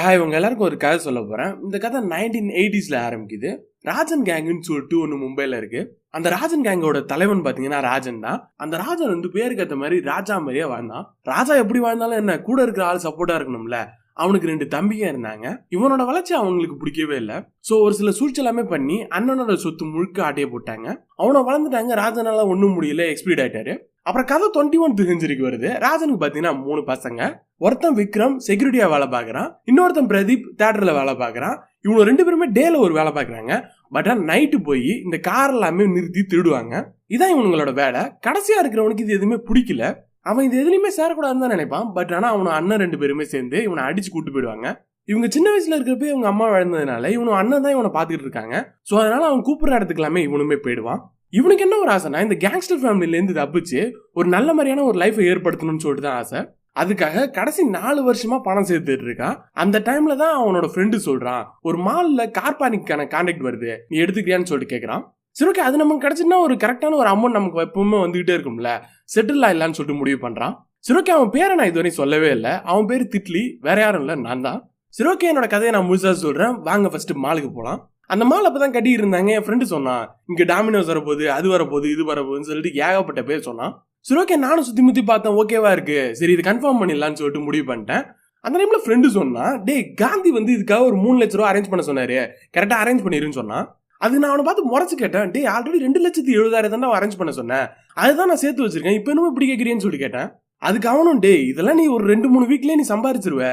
Hi இவங்க எல்லாருக்கும் ஒரு கதை சொல்ல போகிறேன் இந்த கதை நைன்டீன் எயிட்டிஸில் ஆரம்பிக்குது. ராஜன் கேங்குன்னு சொல்லிட்டு ஒன்று மும்பையில் இருக்குது அந்த ராஜன் கேங்கோட தலைவன் பார்த்தீங்கன்னா ராஜன் தான். அந்த ராஜன் வந்து பேருக்கு ஏற்ற மாதிரி ராஜா மாதிரியே வாழ்ந்தான். ராஜா எப்படி வாழ்ந்தாலும் என்ன கூட இருக்கிற ஆள் சப்போர்ட்டாக இருக்கணும்ல. அவனுக்கு ரெண்டு தம்பிங்க இருந்தாங்க. இவனோட வளர்ச்சி அவங்களுக்கு பிடிக்கவே இல்லை. ஸோ ஒரு சில சூழ்ச்சலாமே பண்ணி அண்ணனோட சொத்து முழுக்க ஆட்டையை போட்டாங்க. அவனை வளர்ந்துட்டாங்க. ராஜனால ஒன்றும் முடியல. எக்ஸ்பீட் ஆயிட்டாரு. அப்புறம் கதை டுவெண்ட்டி ஒன் செஞ்சுரிக்கு வருது. ராஜனுக்கு பார்த்தீங்கன்னா மூணு பசங்க. ஒருத்தன் விக்ரம் செக்யூரிட்டியா வேலை பார்க்கறான் இன்னொருத்தன் பிரதீப் தேட்டர்ல வேலை பார்க்கறான் இவங்க ரெண்டு பேருமே டேல ஒரு வேலை பார்க்கறாங்க பட் ஆனால் நைட்டு போய் இந்த கார் எல்லாமே நிறுத்தி திருடுவாங்க. இதான் இவங்களோட வேலை. கடைசியா இருக்கிறவனுக்கு இது எதுவுமே பிடிக்கல. அவன் இது எதுலையுமே சேரக்கூடாதுன்னு தான் நினைப்பான். பட் ஆனால் அவனோட அண்ணன் ரெண்டு பேருமே சேர்ந்து இவனை அடிச்சு கூட்டு போயிடுவாங்க. இவங்க சின்ன வயசுல இருக்கிறப்ப இவங்க அம்மா வளர்ந்ததுனால இவனு அண்ணன் தான் இவனை பார்த்துக்கிட்டு இருக்காங்க. ஸோ அதனால அவன் கூப்பிடுற இடத்துக்கு எல்லாமே இவனுமே போயிடுவான். இவனுக்கு என்ன ஒரு ஆசைனா இந்த கேங்ஸ்டர் ஃபேமிலியிலேருந்து தப்பிச்சு ஒரு நல்ல மாதிரியான ஒரு லைஃபை ஏற்படுத்தணும்னு சொல்லிட்டு தான் ஆசை. அதுக்காக கடைசி நாலு வருஷமா பணம் சேர்த்துட்டு இருக்கான் அந்த டைம்ல தான் அவனோட ஃப்ரெண்டு சொல்றான் ஒரு மால்ல கார்பானிக்கான கான்டாக்ட் வருது. நீ எடுத்துக்கிறியான்னு சொல்லிட்டு கேட்கறான் சரி ஓகே அது நமக்கு கிடைச்சுன்னா ஒரு கரெக்டான ஒரு அமௌண்ட் நமக்கு எப்பவுமே வந்துகிட்டே இருக்கும்ல. செட்டில் ஆயிடலான்னு சொல்லிட்டு முடிவு பண்ணுறான் சரி ஓகே அவன் பேரை நான் இதுவரை சொல்லவே இல்லை. அவன் பேர் திட்லி வேற யாரும் இல்லை நான் தான். சரி ஓகே என்னோட கதையை நான் முழுசாக சொல்கிறேன் வாங்க ஃபர்ஸ்ட் மாலுக்கு போகலாம் அந்த மால் அப்பதான் கட்டி இருந்தாங்க. என் ஃப்ரெண்டு சொன்னான் இங்கே டாமினோஸ் வரப்போகுது அது வரப்போகுது இது வரப்போகுதுன்னு சொல்லிட்டு ஏகப்பட்ட பேர் சொன்னான். சரி ஓகே நானும் சுற்றி முற்றி பார்த்தேன். ஓகேவா இருக்கு. சரி இது கன்ஃபார்ம் பண்ணிடலாம்னு சொல்லிட்டு முடிவு பண்ணிட்டேன். அந்த டைமில் ஃப்ரெண்டு சொன்னான் டேய் காந்தி வந்து இதுக்காக ஒரு மூணு லட்ச ரூபா அரேஞ்ச் பண்ண சொன்னார். கரெக்டாக அரேஞ்ச் பண்ணிடுன்னு சொன்னான். அது நான் அவனை பார்த்து முறைச்சு கேட்டேன். டே ஆல்ரெடி ரெண்டு லட்சத்தி எழுபதாயிரம் தான் அரேஞ்ச் பண்ண சொன்னேன். அதுதான் நான் சேர்த்து வச்சிருக்கேன். இப்போ என்னமோ இப்படி கேட்குறீன்னு சொல்லி கேட்டேன். அதுக்கு அவனும் டே இதெல்லாம் நீ ஒரு ரெண்டு மூணு வீக்லேயே நீ சம்பாரிச்சிருவ.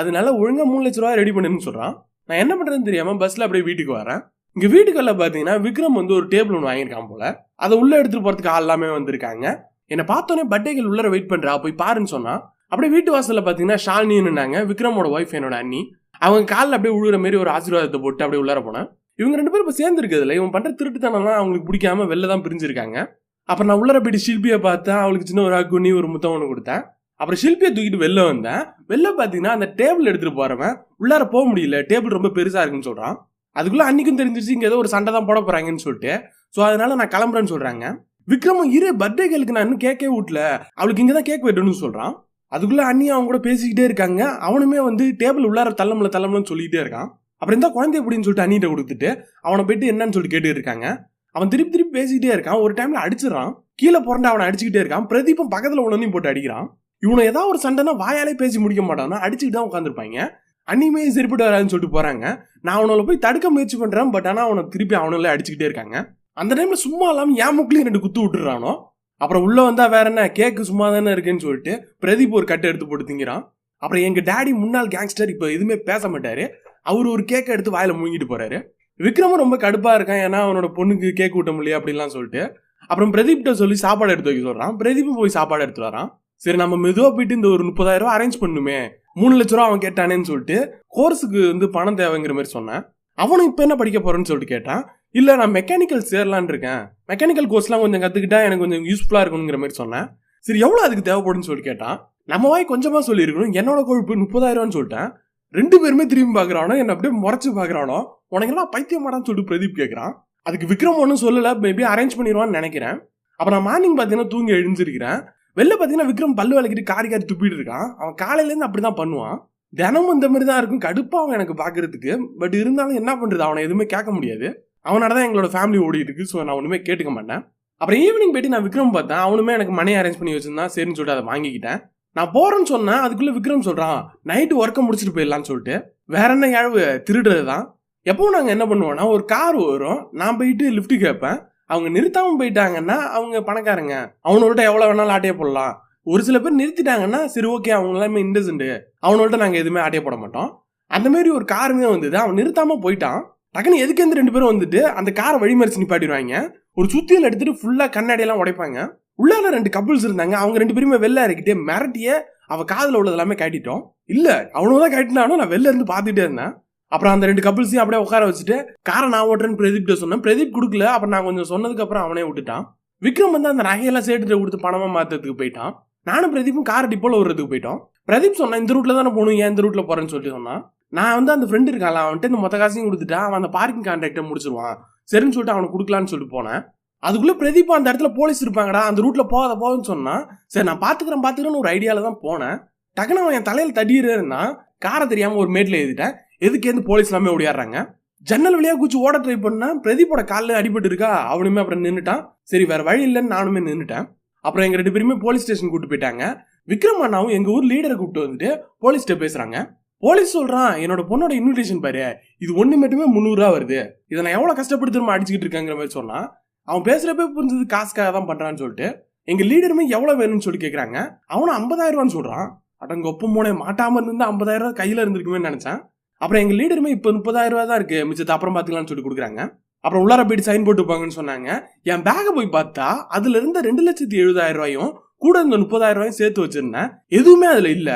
அதனால ஒழுங்கா மூணு லட்ச ரூபாய் ரெடி பண்ணுன்னு சொல்றான். நான் என்ன பண்றேன்னு தெரியாம பஸ்ல அப்படியே வீட்டுக்கு வரேன். இங்க வீட்டுக்குள்ள பாத்தீங்கன்னா விக்ரம் வந்து ஒரு டேபிள் ஒன்று வாங்கியிருக்கான் போல. அதை உள்ள எடுத்துட்டு போறதுக்கு ஆள் எல்லாமே வந்திருக்காங்க. என்னை பார்த்தோன்னே பர்த்டேகள் உள்ளர வெயிட் பண்றா. போய் பாருன்னு சொன்னா அப்படியே வீட்டு வாசல்ல பாத்தீங்கன்னா ஷாலினின்னாங்க விக்ரமோட ஒய்ஃப் என்னோட அண்ணி. அவங்க காலில் அப்படியே உழுகிற மாதிரி ஒரு ஆசீர்வாதத்தை போட்டு அப்படியே உள்ளார போனேன். இவங்க ரெண்டு பேரும் இப்போ சேர்ந்து இருக்கிறதுல இவன் பண்ணுற திருட்டுத்தனம்லாம் அவங்களுக்கு பிடிக்காம வெளில தான் பிரிஞ்சிருக்காங்க. அப்புறம் நான் உள்ளர போயிட்டு ஷில்பியை பார்த்தேன். அவளுக்கு சின்ன ஒரு அக்குனி ஒரு முத்தம் ஒன்று கொடுத்தேன். அப்புறம் ஷில்பியை தூக்கிட்டு வெளில வந்தேன். வெளில பார்த்தீங்கன்னா அந்த டேபிள் எடுத்துகிட்டு போகிறவன் உள்ளார போக முடியல. டேபிள் ரொம்ப பெருசாக இருக்குன்னு சொல்கிறான் அதுக்குள்ளே அன்னைக்கும் தெரிஞ்சிருச்சு இங்கே ஏதோ ஒரு சண்டை தான் போட போகிறாங்கன்னு சொல்லிட்டு. ஸோ அதனால நான் கிளம்புறேன்னு சொல்கிறாங்க விக்ரமும் இரு பர்த்டே கேளுக்கு நான் இன்னும் கேக்கே ஊட்டல. அவளுக்கு இங்கே தான் கேக் வெட்டணும்னு சொல்கிறான் அதுக்குள்ளே அண்ணி அவங்க கூட பேசிக்கிட்டே இருக்காங்க. அவனுமே வந்து டேபிள் உள்ளார தள்ளமில்ல தள்ளமில்லன்னு சொல்லிக்கிட்டே இருக்கான். அப்புறம் இந்த குழந்தை எப்படின்னு சொல்லிட்டு அண்ணிட்ட கொடுத்துட்டு அவனை போயிட்டு என்னன்னு சொல்லிட்டு கேட்டு இருக்காங்க. அவன் திருப்பி திருப்பி பேசிக்கிட்டே இருக்கான். ஒரு டைம்ல அடிச்சிடறான். கீழே புரண்டு அவனை அடிச்சுக்கிட்டே இருக்கான். பிரதீபம் பக்கத்துல உடனே போட்டு அடிக்கிறான். இவனை ஏதாவது ஒரு சண்டைனா வாயாலே பேசி முடிக்க மாட்டானா அடிச்சுக்கிட்டு தான் உட்காந்துருப்பாங்க அன்னிமே சரிப்பட்டு வராதுன்னு சொல்லிட்டு போறாங்க. நான் அவனால போய் தடுக்க முயற்சி பண்றேன். பட் ஆனா அவனை திருப்பி அவனால அடிச்சுக்கிட்டே இருக்காங்க. அந்த டைம்ல சும்மா இல்லாம என் முக்கிலையும் ரெண்டு குத்து விட்டுறானோ? அப்புறம் உள்ள வந்தா வேற என்ன? கேக்கு சும்மா தானே இருக்குன்னு சொல்லிட்டு பிரதீப் ஒரு கட்டை எடுத்து போட்டு திங்கிறான். அப்புறம் எங்க டாடி முன்னாள் கேங்ஸ்டர் இப்போ எதுவுமே பேச மாட்டாரு. அவர் ஒரு கேக்கை எடுத்து வாயில முழுங்கிட்டு போறாரு. விக்ரமும் ரொம்ப கடுப்பா இருக்கான். ஏன்னா அவனோட பொண்ணுக்கு கேக் ஊட்ட முடியல அப்படின்லாம் சொல்லிட்டு. அப்புறம் பிரதீப்கிட்ட சொல்லி சாப்பாடு எடுத்து வைக்க சொல்றான். பிரதீப்பும் போய் சாப்பாடு எடுத்து வரான். சரி நம்ம மெதுவா போயிட்டு இந்த ஒரு முப்பதாயிரம் ரூபாய் அரேஞ்ச் பண்ணுமே. மூணு லட்ச ரூபா அவன் கேட்டானேன்னு சொல்லிட்டு கோர்ஸுக்கு வந்து பணம் தேவைங்கிற மாதிரி சொன்னேன். அவனும் இப்போ என்ன படிக்க போறேன்னு சொல்லிட்டு கேட்டான். இல்ல நான் மெக்கானிக்கல் சேரலான் இருக்கேன். மெக்கானிக்கல் கோர்ஸ்லாம் கொஞ்சம் கத்துக்கிட்டா எனக்கு கொஞ்சம் யூஸ்ஃபுல்லா இருக்குங்கிற மாதிரி சொன்னேன். சரி எவ்வளவு அதுக்கு தேவைப்படுன்னு சொல்லிட்டு கேட்டான். நம்ம வாய் கொஞ்சமா சொல்லியிருக்கணும். என்னோட கொழுப்பு முப்பதாயிரம்னு சொல்லிட்டேன். ரெண்டு பேருமே திரும்பி பார்க்குறானோ? என்ன அப்படியே முறைச்சு பார்க்குறானோ? உனக்கெல்லாம் பைத்தியமாடான்னு சொல்லிட்டு பிரதீப் கேட்கறான். அதுக்கு விக்ரம் ஒன்றும் சொல்லலை மேபி அரேஞ்ச் பண்ணிடுவான்னு நினைக்கிறேன். அப்புறம் நான் மார்னிங் பார்த்தீங்கன்னா தூங்கி எழுந்திருக்கிறேன். வெளில பார்த்தீங்கன்னா விக்ரம் பல்லு விளக்கிட்டு காரி காரி துப்பிட்டு இருக்கான். அவன் காலையிலேருந்து அப்படி தான் பண்ணுவான். தினமும் இந்த மாதிரி தான் இருக்கும். கடுப்பாக அவன் எனக்கு பார்க்கறதுக்கு. பட் இருந்தாலும் என்ன பண்ணுறது அவனை எதுவுமே கேட்க முடியாது. அவனால தான் எங்களோட ஃபேமிலி ஓடிட்டு இருக்கு. ஸோ நான் ஒன்றுமே கேட்டுக்க மாட்டேன். அப்புறம் ஈவினிங் போயிட்டு நான் விக்ரம் பார்த்தேன். அவனுமே எனக்கு மணி அரேஞ்ச் பண்ணி வச்சிருந்தான். சரின்னு சொல்லிட்டு அதை வாங்கிக்கிட்டேன். நான் போறேன்னு சொன்னேன் அதுக்குள்ள விக்ரம் சொல்றான் நைட்டு ஒர்க்கை முடிச்சுட்டு போயிடலான்னு சொல்லிட்டு. வேற என்ன யாழ்வு திருடுறது தான் எப்போ நாங்கள் என்ன பண்ணுவோம்னா ஒரு கார் வரும் நான் போயிட்டு லிஃப்ட் கேட்பேன். அவங்க நிறுத்தாம போயிட்டாங்கன்னா அவங்க பணக்காரங்க. அவனோட எவ்வளோ வேணாலும் ஆட்டையே போடலாம். ஒரு சில பேர் நிறுத்திட்டாங்கன்னா சரி ஓகே அவங்க எல்லாமே இன்டெசன்ட் அவனோட நாங்கள் எதுவுமே ஆட்டையே போட மாட்டோம். அந்த மாதிரி ஒரு காருமே வந்தது. அவன் நிறுத்தாம போயிட்டான். டக்குன்னு எதுக்கு எந்த ரெண்டு பேரும் வந்துட்டு அந்த காரை வழிமறிச்சு நிப்பாட்டிடுவாங்க. ஒரு சுத்தியில் எடுத்துட்டு ஃபுல்லாக கண்ணாடியெல்லாம் உடைப்பாங்க. உள்ளால ரெண்டு கப்புள்ஸ் இருந்தாங்க. அவங்க ரெண்டு பேருமே வெளில இறக்கிட்டு மிரட்டிய அவ காதில் உள்ளது எல்லாமே காட்டிட்டோம். இல்ல அவனும் காட்டினாலும் நான் வெளில இருந்து பார்த்துட்டே இருந்தேன். அப்புறம் அந்த ரெண்டு கப்புள்ஸையும் அப்படியே உட்கார வச்சுட்டு காரை நான் ஓட்டுறேன்னு பிரதீப் சொன்னேன். பிரதீப் கொடுக்கல. அப்புறம் நான் கொஞ்சம் சொன்னதுக்கு அப்புறம் அவனே விட்டுட்டான். விக்ரம் வந்து அந்த நகையெல்லாம் சேர்த்துட்டு கொடுத்து பணமா மாத்துறதுக்கு போயிட்டான். நானும் பிரதீப்பும் கார் டிப்போல விடுறதுக்கு போயிட்டோம். பிரதீப் சொன்னான் இந்த ரூட்ல தானே போகணும். ஏன் இந்த ரூட்ல போறேன்னு சொல்லிட்டு சொன்னான். நான் வந்து அந்த ஃப்ரெண்டு இருக்கான் அவன்கிட்ட இந்த மொத்த காசையும் கொடுத்துட்டா அவன் அந்த பார்க்கிங் கான்ட்ராக்டை முடிச்சிருவான். சரின்னு சொல்லிட்டு அவனுக்கு கொடுக்கலான்னு சொல்லிட்டு போனேன். அதுக்குள்ள பிரதீப் அந்த இடத்துல போலீஸ் இருப்பாங்கடா அந்த ரூட்ல போகாத போகுதுன்னு சொன்னா சரி நான் பாத்துக்கிறேன் பாத்துக்கிறேன்னு ஒரு ஐடியால தான் போனேன். டக்குனு அவன் என் தலையில தட்டிடுறேன்னா காரை தெரியாம ஒரு மேட்ல எழுதிட்டேன் எதுக்கு இருந்து போலீஸ் எல்லாமே ஓடியாடுறாங்க? ஜன்னல் வழியா குச்சி ஓட ட்ரை பண்ணா பிரதீப்போட காலில் அடிபட்டு இருக்கா? அவனுமே அப்புறம் நின்றுட்டான் சரி வேற வழி இல்லைன்னு நானுமே நின்றுட்டேன் அப்புறம் எங்க ரெண்டு பேருமே போலீஸ் ஸ்டேஷன் கூட்டு போயிட்டாங்க. விக்ரம் அண்ணாவும் எங்க ஊர் லீடரை கூப்பிட்டு வந்துட்டு போலீஸ்கிட்ட பேசுறாங்க. போலீஸ் சொல்றான் என்னோட பொண்ணோட இன்விடேஷன் பாரு. இது ஒண்ணு மட்டுமே முந்நூறுரூவா வருது. இதை நான் எவ்வளவு கஷ்டப்பட்டு திரும்ப அடிச்சுக்கிட்டு இருக்கேங்கிற மாதிரி சொன்னால் அவன் பேசுறப்ப புரிஞ்சது காசுக்காக தான் பண்றான்னு சொல்லிட்டு எங்க லீடருமே எவ்வளவு வேணும்னு சொல்லி கேக்குறாங்க. அவனும் ஐம்பதாயிரம் ரூபான்னு சொல்றான். அடங்க ஒப்ப மூணே மாட்டாம இருந்து ஐம்பதாயிரம் ரூபாய் கையில இருந்திருக்குமே நினைச்சேன். அப்புறம் எங்க லீடருமே இப்ப முப்பதாயிரம் ரூபாய் தான் இருக்கு. மிச்சத்தை அப்புறம் பாத்துக்கலாம்னு சொல்லி கொடுக்குறாங்க. அப்புறம் உள்ளார போயிட்டு சைன் போட்டுப்பாங்கன்னு சொன்னாங்க. என் பேக்கை போய் பார்த்தா அதுல இருந்த ரெண்டு லட்சத்தி எழுபதாயிரம் ரூபாயும் கூட இருந்த முப்பதாயிரம் ரூபாயும் சேர்த்து வச்சிருந்தேன். எதுவுமே அதுல இல்ல.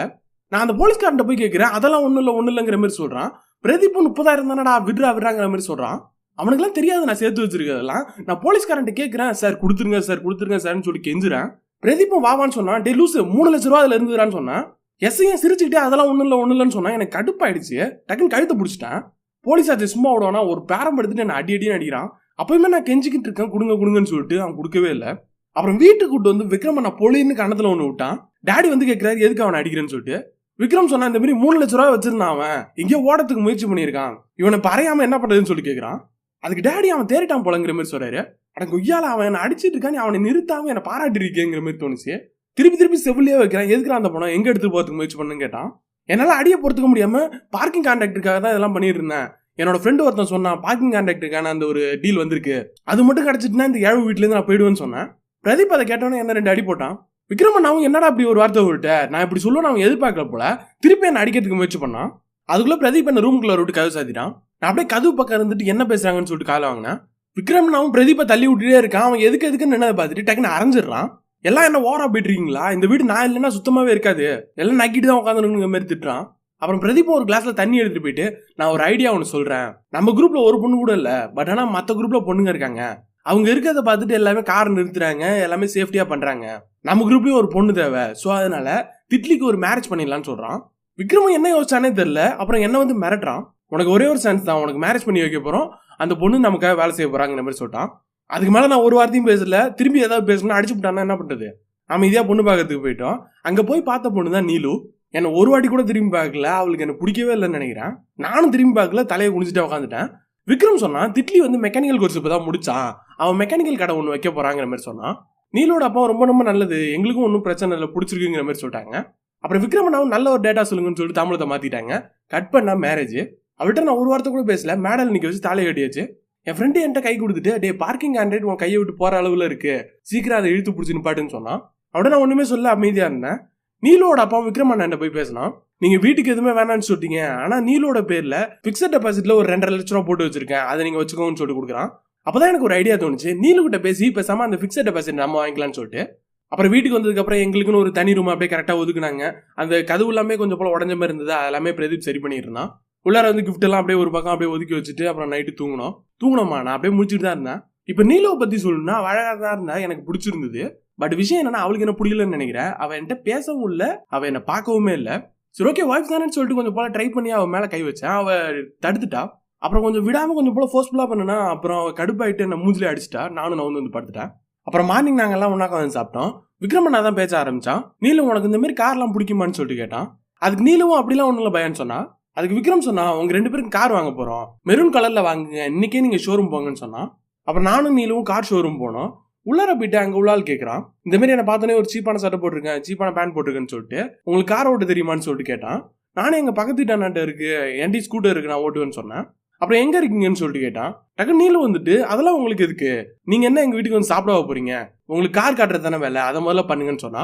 நான் அந்த போலீஸ்காரன்ட்ட போய் கேட்கிறேன் அதெல்லாம் ஒன்றும் இல்ல ஒண்ணு இல்லைங்கிற மாதிரி சொல்றான். பிரதீப் முப்பதாயிரம் தானடா விட்ரா விடுறாங்கிற மாதிரி சொல்றான். அவனுக்குலாம் தெரியாது நான் சேர்த்து வச்சிருக்கிறதெல்லாம். நான் போலீஸ்காரன்ட்ட கேட்குறேன் சார் கொடுத்துருங்க சார் கொடுத்துருங்க சார்னு சொல்லி கெஞ்சுறேன். பிரதீப்பும் வாவான்னு சொன்னான் டே லூசு மூணு லட்ச ரூபா அதில் இருந்துறான்னு சொன்னான். எஸ்ஐயும் சிரிச்சுக்கிட்டே அதெல்லாம் ஒன்றும் இல்லை ஒன்றும் இல்லைன்னு சொன்னா எனக்கு கடுப்பாயிடுச்சு. டக்குன்னு கழுத்தை பிடிச்சிட்டேன். போலீஸ் அது சும்மா விடுவானா ஒரு பேரம் எடுத்துட்டு என்னை அடி அடின்னு அடிக்கிறான். அப்பயுமே நான் கெஞ்சிக்கிட்டு இருக்கேன் கொடுங்க கொடுங்கன்னு சொல்லிட்டு அவன் கொடுக்கவே இல்லை. அப்புறம் வீட்டுக்கு கூட்டு வந்து விக்ரம் நான் பொழின்னு கணத்தில் ஒன்று விட்டான். டாடி வந்து கேட்குறாரு எதுக்கு அவனை அடிக்கிறேன்னு சொல்லிட்டு? விக்ரம் சொன்னா இந்த மாதிரி மூணு லட்ச ரூபா வச்சிருந்தான் அவன். எங்கேயோ ஓடத்துக்கு முயற்சி பண்ணியிருக்கான். இவனை பறையாம என்ன பண்ணுறதுன்னு சொல்லி கேட்குறான் அதுக்கு டாடி அவன் தேறிட்டான் போலங்கிற மாதிரி சொல்றாரு. அட கொய்யால அவன் என்ன அடிச்சிட்டு இருக்கான் அவனை நிறுத்தாம என்ன பாராட்டி இருக்கேங்கிற மாதிரி தோணுச்சு. திருப்பி திருப்பி செவிலியே வைக்கிறான். எதுக்கு அந்த பணம் எங்க எடுத்து போறதுக்கு முயற்சி பண்ணுன்னு கேட்டான். என்னால அடிய பொறுத்துக்க முடியாம பார்க்கிங் கான்ட்ராக்டருக்காக தான் இதெல்லாம் பண்ணிட்டு இருந்தேன். என்னோட ஃப்ரெண்டு ஒருத்தன் சொன்னான் பார்க்கிங் கான்ட்ராக்டருக்கான அந்த ஒரு டீல் வந்திருக்கு. அது மட்டும் கிடைச்சிட்டுனா இந்த ஏழு வீட்டிலேருந்து இருந்து நான் போயிடுவேன்னு சொன்னேன். பிரதீப் அதை கேட்டோன்னே என்ன ரெண்டு அடி போட்டான். விக்ரமன் அவன் என்னடா அப்படி ஒரு வார்த்தை விட்ட நான் இப்படி சொல்லுவேன் அவன் எதிர்பார்க்கல போல. திருப்பி என்ன அடிக்கிறதுக்கு முயற்சி பண்ணான். அதுக்குள்ள பிரதீப் என்ன ரூம்குள்ள விட்டு கதவு சாத்திட்டான். நான் அப்படியே கதவு பக்கம் இருந்துட்டு என்ன பேசுறாங்கன்னு சொல்லிட்டு காலை வாங்கினேன். விக்ரம் அவன் பிரதீப்பை தள்ளி விட்டுட்டே இருக்கான். அவன் எதுக்கு எதுக்குன்னு என்ன பார்த்துட்டு டக்குன்னு அரைஞ்சிடுறான். எல்லாம் என்ன ஓரா போயிட்டுருக்கீங்களா இந்த வீடு நான் இல்லைன்னா சுத்தமாவே இருக்காது. எல்லாம் நக்கிட்டு தான் உட்காந்துருங்கிற மாதிரி திட்டுறான். அப்புறம் பிரதீப் ஒரு கிளாஸ்ல தண்ணி எடுத்துட்டு போயிட்டு நான் ஒரு ஐடியா ஒன்று சொல்றேன். நம்ம குரூப்ல ஒரு பொண்ணு கூட இல்லை. பட் ஆனால் மற்ற குரூப்ல பொண்ணுங்க இருக்காங்க. அவங்க இருக்கிறத பார்த்துட்டு எல்லாமே கார் நிறுத்துறாங்க. எல்லாமே சேஃப்டியா பண்றாங்க. நம்ம குரூப்லயும் ஒரு பொண்ணு தேவை. ஸோ அதனால திட்லிக்கு ஒரு மேரேஜ் பண்ணிடலாம்னு சொல்றான். விக்ரமும் என்ன யோசிச்சானே தெரியல. அப்புறம் என்ன வந்து மிரட்டுறான்? உனக்கு ஒரே ஒரு சான்ஸ் தான். உனக்கு மேரேஜ் பண்ணி வைக்க போகிறோம் அந்த பொண்ணு நமக்காக வேலை செய்ய போறாங்கிற மாதிரி சொல்லிட்டான். அதுக்கு மேலே நான் ஒரு வார்த்தையும் பேசல. திரும்பி ஏதாவது பேசணும்னா அடிச்சு விட்டான்னா என்ன பண்ணுறது நம்ம இதே பொண்ணு பார்க்கறதுக்கு போயிட்டோம். அங்கே போய் பார்த்த பொண்ணு தான் நீலு. என்னை ஒரு வாட்டி கூட திரும்பி பார்க்கல. அவளுக்கு என்ன பிடிக்கவே இல்லைன்னு நினைக்கிறேன். நானும் திரும்பி பார்க்கல. தலையை குடிச்சிட்டு உட்காந்துட்டேன் விக்ரம் சொன்னான் திட்லி வந்து மெக்கானிக்கல் கோர்ஸ் இப்போ தான் முடிச்சான். அவன் மெக்கானிக்கல் கடை ஒன்று வைக்க போகிறாங்கிற மாதிரி சொன்னான். நீலோட அப்பா ரொம்ப ரொம்ப நல்லது. எங்களுக்கும் ஒன்றும் பிரச்சனை இல்லை. பிடிச்சிருக்குங்கிற மாதிரி சொல்லிட்டாங்க. அப்புறம் விக்ரமனாவும் நல்ல ஒரு டேட்டா சொல்லுங்கன்னு சொல்லிட்டு தமிழத்தை மாத்திட்டாங்க. கட் பண்ணா மேரேஜ் அவள்கிட்ட நான் ஒரு வாரத்தை கூட பேசல. மேடல் நிக்க வச்சு தாலி கட்டியாச்சு. என் ஃப்ரெண்டு என்கிட்ட கை கொடுத்துட்டு டே பார்க்கிங் ஆண்ட்ராய்டு உன் கையை விட்டு போற அளவுல இருக்கு. சீக்கிரம் அதை இழுத்து பிடிச்சி நிப்பாட்டுன்னு சொன்னான். அவட நான் ஒண்ணுமே சொல்ல அமைதியா இருந்தேன். நீலோட அப்பா விக்ரம் போய் பேசினான். நீங்க வீட்டுக்கு எதுவுமே வேணாம்னு சொல்லிட்டீங்க. ஆனா நீலோட பேர்ல பிக்சட் டெபாசிட்ல ஒரு ரெண்டரை லட்ச ரூபா போட்டு வச்சிருக்கேன். அதை நீங்க வச்சுக்கோன்னு சொல்லிட்டு கொடுக்குறான். அப்பதான் எனக்கு ஒரு ஐடியா தோணுச்சு. நீலு கிட்ட பேசி பேசாம அந்த பிக்சட் டெபாசிட் நம்ம வாங்கிக்கலாம்னு சொல்லிட்டு அப்புறம் வீட்டுக்கு வந்ததுக்கப்புறம் எங்களுக்குன்னு ஒரு தனி ரூம் அப்படியே கரெக்டாக ஒதுக்குனாங்க. அந்த கதவு எல்லாமே கொஞ்சம் போல உடஞ்ச மாதிரி இருந்தது. அதெல்லாமே பிரதீப் சரி பண்ணியிருந்தான். உள்ளார வந்து கிஃப்ட் எல்லாம் அப்படியே ஒரு பக்கம் அப்படியே ஒதுக்கி வச்சுட்டு அப்புறம் நைட்டு தூங்கணும் தூங்கணுமா நான் அப்படியே முடிச்சுட்டு தான் இருந்தேன். இப்போ நீலவை பற்றி சொல்லணும்னா அழகாக தான் இருந்தா எனக்கு பிடிச்சிருந்தது. பட் விஷயம் என்னன்னா அவளுக்கு என்ன பிடிக்கலன்னு நினைக்கிறேன். அவள் என்கிட்ட பேசவும் இல்லை அவள் என்னை பார்க்கவும் இல்லை. சரி ஓகே ஒய்ஃப் தானேன்னு சொல்லிட்டு கொஞ்சம் போல ட்ரை பண்ணி அவன் மேலே கை வச்சேன். அவள் தடுத்துட்டா. அப்புறம் கொஞ்சம் விடாமல் கொஞ்சம் போல ஃபோர்ஸ்ஃபுல்லாக பண்ணனா அப்புறம் கடுப்பாயிட்டு என்ன மூஞ்சிலே அடிச்சிட்டா. நானும் நான் வந்து படுத்துட்டேன். அப்புறம் மார்னிங் நாங்கள்லாம் ஒன்றா வந்து சாப்பிட்டோம். விக்ரமண்ணா தான் பேச ஆரம்பிச்சான். நீலும் உனக்கு இந்த மாதிரி கார்லாம் பிடிக்குமான்னு சொல்லிட்டு கேட்டான். அதுக்கு நீலவும் அப்படிலாம் ஒன்றும் இல்லை பயன்னு சொன்னா அதுக்கு விக்ரம் சொன்னா உங்க ரெண்டு பேரும் கார் வாங்க போறோம். மெரூன் கலர்ல வாங்குங்க. இன்னைக்கே நீங்க ஷோரூம் போங்கன்னு சொன்னா அப்புறம் நானும் நீலவும் கார் ஷோரூம் போனோம். உள்ளார போயிட்டு அங்க உள்ளால் கேட்கறான் இந்த மாதிரி என்ன பார்த்தோன்னே ஒரு சீப்பான சட்டை போட்டிருக்கேன். சீப்பான பேண்ட் போட்டிருக்கேன்னு சொல்லிட்டு உங்களுக்கு கார் ஓட்ட தெரியுமான்னு சொல்லிட்டு கேட்டான். நானும் எங்க பக்கத்து வீட்டாண்ட இருக்கு. என்டி ஸ்கூட்டர் இருக்கு நான் ஓட்டுவேன்னு சொன்னேன். அப்புறம் எங்க இருக்கீங்கன்னு சொல்லிட்டு கேட்டான் டக்கு நீல வந்துட்டு அதெல்லாம் உங்களுக்கு எதுக்கு? நீங்க என்ன எங்க வீட்டுக்கு வந்து சாப்பிட போறீங்க? உங்களுக்கு கார் காட்டுறது தானே வேலை? அதை முதல்ல பண்ணுங்கன்னு சொன்னா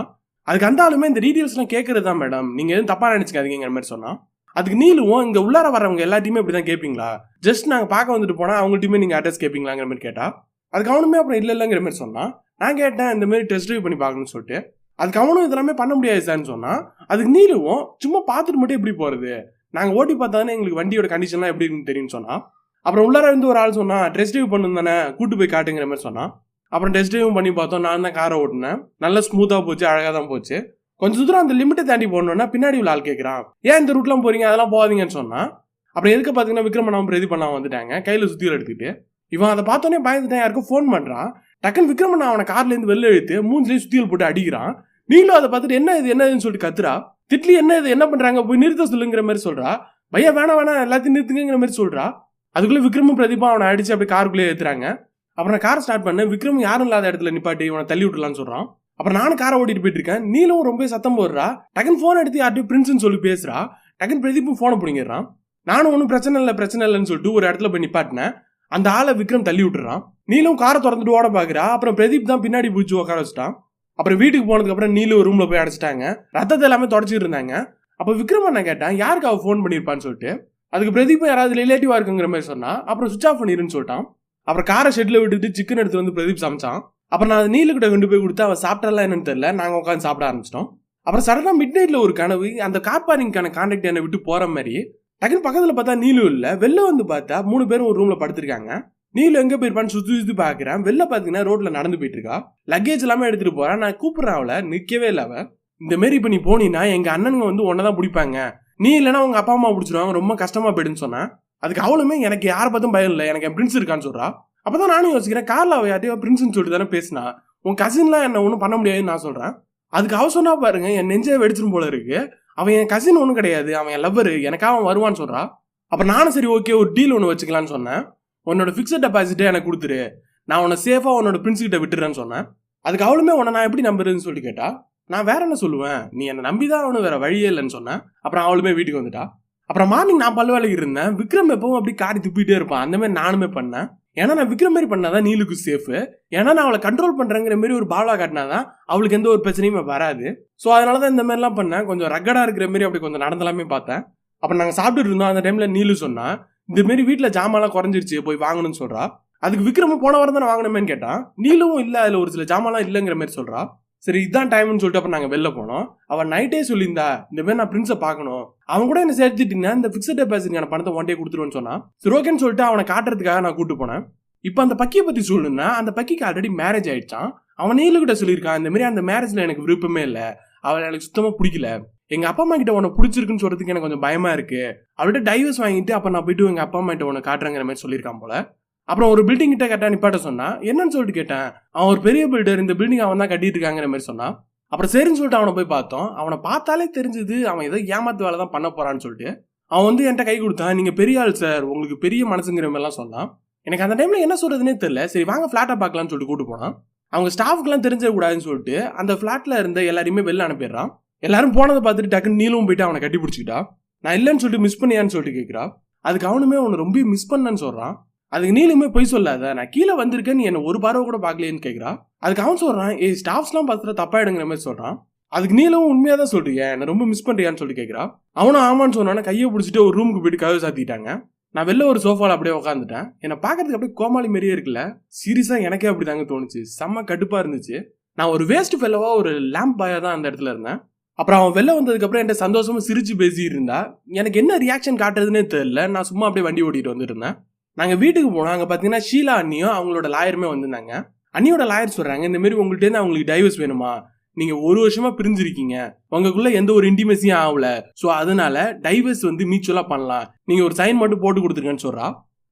அதுக்கு அந்த ஆளுமே இந்த டீடைல்ஸ்லாம் கேட்கறது தான் மேடம் நீங்க எதுவும் தப்பா நினைச்சுக்காதீங்கிற மாதிரி சொன்னா அதுக்கு நீலுவும் இங்க உள்ளார வரவங்க எல்லாத்தையுமே இப்படிதான் கேட்பீங்களா ஜஸ்ட் நாங்க பார்க்க வந்துட்டு போனா அவங்கள்ட்டயுமே நீங்க அட்ரஸ் கேட்பீங்களாங்கிற மாதிரி கேட்டா அதுக்கு அவனுமே அப்புறம் இல்ல இல்லைங்கிற மாதிரி சொன்னான் நான் கேட்டேன் இந்த மாதிரி டெஸ்ட் ட்ரைவ் பண்ணி பார்க்கணும்னு சொல்லிட்டு அதுக்கு அவனும் இதெல்லாமே பண்ண முடியாது சார்னு சொன்னா அதுக்கு நீலுவும் சும்மா பார்த்துட்டு மட்டும் எப்படி போறது? நாங்கள் ஓட்டி பார்த்தா எங்களுக்கு வண்டியோட கண்டிஷன்லாம் எப்படி இருக்குன்னு தெரியும்னு சொன்னால் அப்புறம் உள்ளார இருந்து ஒரு ஆள் சொன்னால் டெஸ்ட் ட்ரைவ் பண்ணுந்தானே கூட்டு போய் காட்டுங்கிற மாதிரி சொன்னால் அப்புறம் டெஸ்ட் ட்ரைவும் பண்ணி பார்த்தோம் நான் தான் காரை ஓட்டினேன் நல்லா ஸ்மூத்தாக போச்சு அழகாக தான் போச்சு. கொஞ்சம் தூரம் அந்த லிமிட்டை தாண்டி போகணுன்னா பின்னாடி உள்ள ஆள் கேட்குறான் ஏன் இந்த ரூட்லாம் போறீங்க? அதெல்லாம் போகாதீங்கன்னு சொன்னால் அப்புறம் எதுக்கு பார்த்தீங்கன்னா விக்ரமணாவும் பிரதி பண்ண வந்துட்டாங்க கையில் சுத்தியில் எடுத்துக்கிட்டு. இவன் அதை பார்த்தோன்னே பயந்துட்டான் யாருக்கும் ஃபோன் பண்ணுறான் டக்குன்னு விக்ரமன் அவனை கார்லேருந்து வெளில எழுத்து மூஞ்சிலேயே சுத்தியில் போட்டு அடிக்கிறான். நீங்களும் அதை பார்த்துட்டு என்ன இது? என்னதுன்னு சொல்லிட்டு கத்துறா. திட்லி என்ன இது? என்ன பண்றாங்க? போய் நிறுத்த சொல்லுங்கிற மாதிரி சொல்றா. பையா வேணாம் வேணாம் எல்லாத்தையும் நிறுத்துங்கிற மாதிரி சொல்றா. அதுக்குள்ள விக்ரமும் பிரதீபா அவனை அடிச்சு அப்படியே காருக்குள்ளே ஏத்துறாங்க. அப்புறம் நான் கார் ஸ்டார்ட் பண்ண விக்ரம் யாரும் இல்லாத இடத்துல நிப்பாட்டி இவனை தள்ளி விட்டுலான்னு சொல்றான். அப்புறம் நானும் காரை ஓட்டிட்டு போயிட்டு இருக்கேன். நீலும் ரொம்ப சத்தம் போடுறா. டக்குன்னு போன் எடுத்து யார்ட்டையும் பிரின்ஸ்னு சொல்லி பேசுறா. டக்குன்னு பிரதீப்பும் போனை பிடிங்கிடுறான். நானும் ஒன்றும் பிரச்சனை இல்லை பிரச்சனை இல்லைன்னு சொல்லிட்டு ஒரு இடத்துல போய் நிப்பாட்டினேன். அந்த ஆளை விக்ரம் தள்ளி விட்டுறான். நீலும் காரை திறந்துட்டு ஓட பாக்குறா. அப்புறம் பிரதீப் தான் பின்னாடி பிடிச்சி உட்கார வச்சுட்டான். அப்புறம் வீட்டுக்கு போனதுக்கப்புறம் நீலு ரூம்ல போய் அடைச்சிட்டாங்க. ரத்தத்தை எல்லாமே தொடச்சிட்டு இருந்தாங்க. அப்போ விக்ரம் நான் கேட்டேன் யாருக்கு அவள் ஃபோன் பண்ணியிருப்பான்னு சொல்லிட்டு? அதுக்கு பிரதீப் யாராவது ரிலேட்டிவாக இருக்குங்கிற மாதிரி சொன்னா அப்புறம் சுவிச் ஆஃப் பண்ணிருன்னு சொல்லிட்டான். அப்புறம் காரை ஷெட்டில் விட்டுட்டு சிக்கன் எடுத்து வந்து பிரதீப் சமைச்சான். அப்புறம் நான் நீலு கிட்ட கொண்டு போய் கொடுத்து அவன் சாப்பிட்டாலாம் என்னன்னு தெரியல நாங்கள் உட்காந்து சாப்பிட ஆரம்பிச்சிட்டோம். அப்புறம் சடனாக மிட் நைட்டில் ஒரு கனவு அந்த கார் பார்க்கிங்கான கான்டாக்ட் என்னை விட்டு போகிற மாதிரி டக்குன்னு பக்கத்தில் பார்த்தா நீலு இல்லை வெளில வந்து பார்த்தா மூணு பேரும் ஒரு ரூமில் படுத்திருக்காங்க. நீல எங்க போயிருப்பான்னு சுத்தி சுத்தி பாக்குறேன். வெளில பாத்தீங்கன்னா ரோட்ல நடந்து போயிட்டு இருக்கா லக்கேஜ் எல்லாமே எடுத்துட்டு போறேன் நான் கூப்பிடுறேன் அவளை. நிக்கவே இல்லை அவ. இந்த மாரி இப்ப நீ போனீன்னா எங்க அண்ணனுங்க வந்து உன்னதான் பிடிப்பாங்க. நீ இல்லைன்னா உங்க அப்பா அம்மா பிடிச்சிருவாங்க. ரொம்ப கஷ்டமா போயிடுன்னு சொன்னா. அதுக்கு அவளுமே எனக்கு யாரை பார்த்தும் பயம் இல்லை. எனக்கு என் பிரின்ஸ் இருக்கான்னு சொல்றா. அப்பதான் நானும் யோசிக்கிறேன். கார்ல அவ யார்ட்டையோ பிரின்ஸ்னு சொல்லிட்டு தானே பேசினா. உன் கசின்லாம் என்ன ஒன்றும் பண்ண முடியாதுன்னு நான் சொல்றேன். அதுக்கு அவ சொன்னா பாருங்க என் நெஞ்சே வெடிச்சிரும் போல இருக்கு. அவன் என் கசின் ஒன்றும் கிடையாது. அவன் என் லவ்வர் எனக்காக அவன் வருவான்னு சொல்றா. அப்ப நானும் சரி ஓகே ஒரு டீல் ஒன்று வச்சுக்கலாம்னு சொன்னேன். உன்னோட ஃபிக்ஸட் டெபாசிட்டே எனக்கு கொடுத்துரு. நான் உன்னை சேஃபாக உன்னோட பிரின்ஸ் கிட்ட விட்டுறேன்னு சொன்னேன். அதுக்கு அவளுமே உன்னை நான் எப்படி நம்புறதுன்னு சொல்லிட்டு கேட்டா நான் வேற என்ன சொல்லுவேன்? நீ என்னை நம்பி தான் அவனு வேற வழியே இல்லைன்னு சொன்னேன். அப்புறம் அவளுமே வீட்டுக்கு வந்துட்டா. அப்புறம் மார்னிங் நான் பல் வேலைக்கு இருந்தேன். விக்ரம் எப்பவும் அப்படி காரி துப்பிட்டே இருப்பான். அந்த மாதிரி நானுமே பண்ணேன். ஏன்னா நான் விக்ரம் மாதிரி பண்ணாதான் நீலுக்கு சேஃபு ஏன்னா நான் அவளை கண்ட்ரோல் பண்றேங்கிற மாதிரி ஒரு பாவலா காட்டினாதான் அவளுக்கு எந்த ஒரு பிரச்சனையுமே வராது. ஸோ அதனால தான் இந்த மாதிரிலாம் பண்ணேன். கொஞ்சம் ரக்கடா இருக்கிற மாதிரி அப்படி கொஞ்சம் நடந்தலாமே பார்த்தேன். அப்புறம் நாங்கள் சாப்பிட்டுட்டு இருந்தோம். அந்த டைம்ல நீலு சொன்னா இந்த மாதிரி வீட்டில் ஜாமான்லாம் குறைஞ்சிருச்சு போய் வாங்கணும்னு சொல்றா. அதுக்கு விக்ரமும் போன வாரம் தானே வாங்கினமேன்னு கேட்டான் நீலவும் இல்லை அதில் ஒரு சில ஜாமான்லாம் இல்லைங்கிற மாதிரி சொல்றா. சரி இதான் டைம்னு சொல்லிட்டு அப்புறம் நாங்கள் வெளில போனோம். அவன் நைட்டே சொல்லியிருந்தா இந்த மாதிரி நான் பிரின்ஸை பார்க்கணும். அவன் கூட என்ன சேர்த்துட்டீங்கன்னா இந்த ஃபிக்ஸட் டெபாசிட்கான பணத்தை ஒன் டே கொடுத்துருவேன்னு சொன்னான் சரி ஓகேன்னு சொல்லிட்டு அவனை காட்டுறதுக்காக நான் கூட்டு போனேன். இப்போ அந்த பக்கியை பற்றி சொல்லணும்னா அந்த பக்கிக்கு ஆல்ரெடி மேரேஜ் ஆயிடுச்சான் அவன் நீலு கிட்ட சொல்லியிருக்கான் இந்த மாதிரி அந்த மேரேஜில் எனக்கு விருப்பமே இல்லை. அவளை எனக்கு சுத்தமாக பிடிக்கல. எங்க அப்பா அம்மா கிட்ட உனக்கு பிடிச்சிருக்குன்னு சொல்றதுக்கு எனக்கு கொஞ்சம் பயமா இருக்கு. அவள்கிட்ட டைவர்ஸ் வாங்கிட்டு அப்ப நான் போயிட்டு எங்க அப்பா அம்மா கிட்ட உனக்கு காட்டுறங்கிற மாதிரி சொல்லியிருக்கான் போல. அப்புறம் ஒரு பில்டிங் கிட்ட கரெக்டா நிப்பாட்ட சொன்னா என்னன்னு சொல்லிட்டு கேட்டேன். அவன் ஒரு பெரிய பில்டர் இந்த பில்டிங் அவன் தான் கட்டிட்டு இருக்காங்கிற மாதிரி சொன்னான். அப்புறம் சரின்னு சொல்லிட்டு அவனை போய் பார்த்தோம். அவனை பார்த்தாலே தெரிஞ்சது அவன் ஏதோ ஏமாத்து வேலை தான் பண்ண போறான்னு சொல்லிட்டு. அவன் வந்து என்கிட்ட கை கொடுத்தான். நீங்க பெரிய ஆள் சார். உங்களுக்கு பெரிய மனசுங்கிற மாதிரிலாம் சொன்னான். எனக்கு அந்த டைம்ல என்ன சொல்றதுனே தெரியல. சரி வாங்க ஃபிளாட்டை பார்க்கலாம்னு சொல்லிட்டு கூட்டு போனான். அவங்க ஸ்டாஃப்க்குலாம் தெரிஞ்சிடக்கூடாதுன்னு சொல்லிட்டு அந்த ஃபிளாட்ல இருந்த எல்லாரையுமே வெளில அனுப்பிடுறான். எல்லாரும் போனதை பார்த்துட்டு டக்குன்னு நீலும் போயிட்டு அவனை கட்டி பிடிச்சிக்கிட்டா. நான் இல்லைன்னு சொல்லிட்டு மிஸ் பண்ணியான்னு சொல்லிட்டு கேட்குறா அதுக்கு அவனுமே அவனை ரொம்ப மிஸ் பண்ணேன்னு சொல்கிறான் அதுக்கு நீலுமே போய் சொல்லாத. நான் கீழே வந்திருக்கேன் நீ என்ன ஒரு பார்வை கூட பார்க்கலையேன்னு கேட்குறா அதுக்கு அவன் சொல்கிறான் ஏ ஸ்டாஃப்ஸ்லாம் பார்த்துட்டு தப்பாயிடுங்கிற மாதிரி சொல்கிறான் அதுக்கு நீலும் உண்மையாக தான் சொல்றியா என்ன ரொம்ப மிஸ் பண்ணுறியான்னு சொல்லிட்டு கேட்குறா அவனும் ஆமான்னு சொன்னானே கையை பிடிச்சிட்டு ஒரு ரூமுக்கு போயிட்டு கதவை சாத்திட்டாங்க. நான் வெளில ஒரு சோஃபாவில் அப்படியே உட்காந்துட்டேன் என்னை பார்க்கறதுக்கு அப்படியே கோமாளி மாதிரியே இருக்குல்ல. சீரியஸாக எனக்கே அப்படி தாங்க தோணுச்சு. செம்ம கடுப்பாக இருந்துச்சு. நான் ஒரு வேஸ்ட் ஃபெல்லோவாக ஒரு லேம்ப் பாயாக தான் அந்த இடத்துல இருந்தேன். அப்புறம் அவன் வெளில வந்ததுக்கப்புறம் என்கிட்ட சந்தோஷமா சிரிச்சு பேசியிருந்தா எனக்கு என்ன ரியாக்ஷன் காட்டுறதுனே தெரில நான் சும்மா அப்படியே வண்டி ஓட்டிட்டு வந்துருந்தேன் நாங்கள் வீட்டுக்கு போனோம். அங்கே பார்த்தீங்கன்னா ஷீலா அண்ணியும் அவங்களோட லாயருமே வந்திருந்தாங்க. அண்ணியோட லாயர் சொல்கிறாங்க இந்த உங்கள்கிட்டேருந்து அவங்களுக்கு டைவர்ஸ் வேணுமா? நீங்கள் ஒரு வருஷமா பிரிஞ்சிருக்கீங்க. உங்களுக்குள்ளே எந்த ஒரு இன்டிமேசியும் ஆகல. ஸோ அதனால டைவர்ஸ் வந்து மியூச்சுவலாக பண்ணலாம். நீங்கள் ஒரு சைன் மட்டும் போட்டு கொடுத்துருங்கன்னு சொல்கிறா